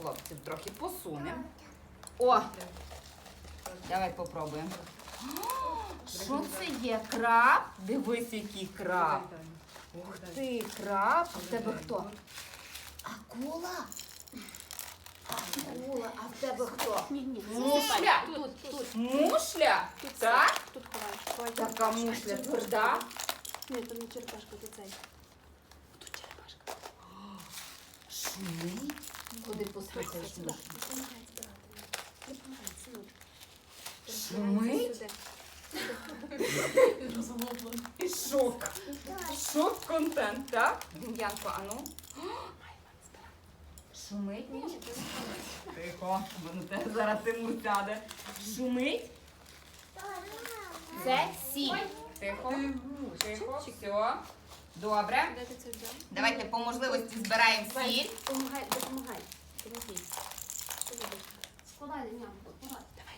хлопців трохи посунемо. О! Давай попробуємо. Що це є? Краб? Дивись, який краб. Ух ти, краб. А в тебе хто? Акула? Акула, а в тебе хто? Мушля? Тут, тут, Мушля? Так? тут ховаєш. Така мушля тверда. Ні, то не черепашка, то цей. Тут черепашка. Шумить? Куди синочку. Шумить? Шок. Шок контент, так? Янко, а ну. Шумить? Ні? Тихо, бо на тебе зараз Тимур сяде. Шумить? Це сіль. Тихо, тихо, все. Добре. Де ти це взяв? Давайте по можливості збираємо сіль. Допомагай, допомагай. Допомогай. Складай, нямку, складай.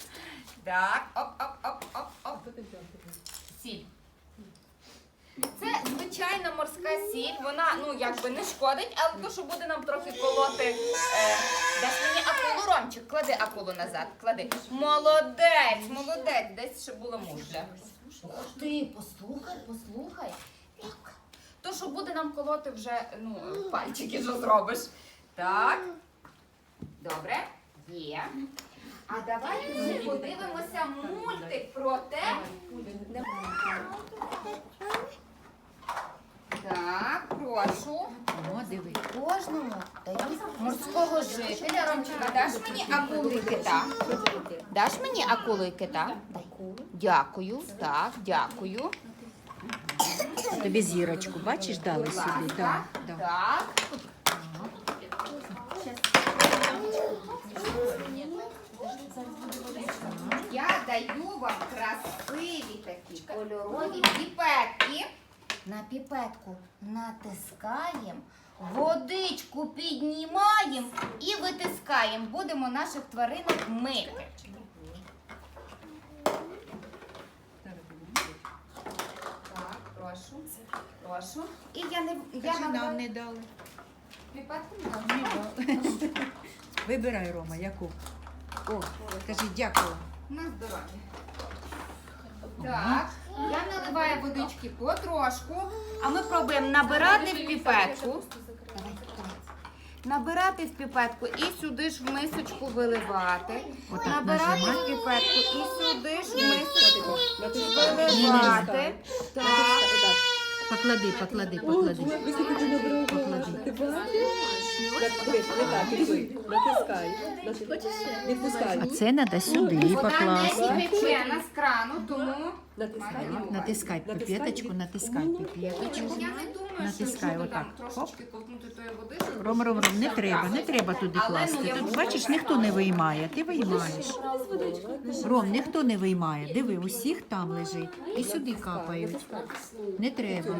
Так, оп, оп, оп, оп, оп. Сіль. Це звичайна морська сіль. Вона ну якби не шкодить, але то, що буде нам трохи колоти. Е, даш мені акулу, Ромчик, клади акулу назад. Клади. Молодець, молодець, десь ще була мушля. Ух ти, послухай, послухай. Так. Буде нам колоти вже, ну, пальчики що зробиш. Так. Добре. Є. А давайте ми подивимося мультик про те. Так, прошу. О, диви. Кожному дають морського жителя. Ромчика, даш мені акулу і кита? Даш мені акулу і кита? Дякую. Так, дякую. Тобі зірочку, бачиш, дали сюди. да. Так. Я даю вам красиві такі кольорові піпетки. На піпетку натискаємо, водичку піднімаємо і витискаємо. Будемо наших тваринок мити. Так, прошу. Прошу. І я не я Кажи, нам не дали. піпетку. не Не дали. Вибирай, Рома, яку. О, кажи дякую. На здоров'я. Так, я наливаю водички потрошку, а ми пробуємо набирати в піпетку. Набирати в піпетку і сюди ж в мисочку виливати. Отак Набирати в нажимай. піпетку і сюди ж в мисочку виливати. Так. Поклади, поклади, поклади. Поклади. Натискай. Відпускай. А це треба сюди Вода покласти. не кипячена з крану, тому Натискай. Натискай піпеточку, натискай піпеточку. я не думаю, Натискай отак. там трошечки щоб Ром, Ром, Ром, не треба, не треба туди ну, класти. Тут, бачиш, ніхто не виймає, ти виймаєш. Ром, ніхто не виймає. Диви, усіх там лежить. І сюди капають. Не треба.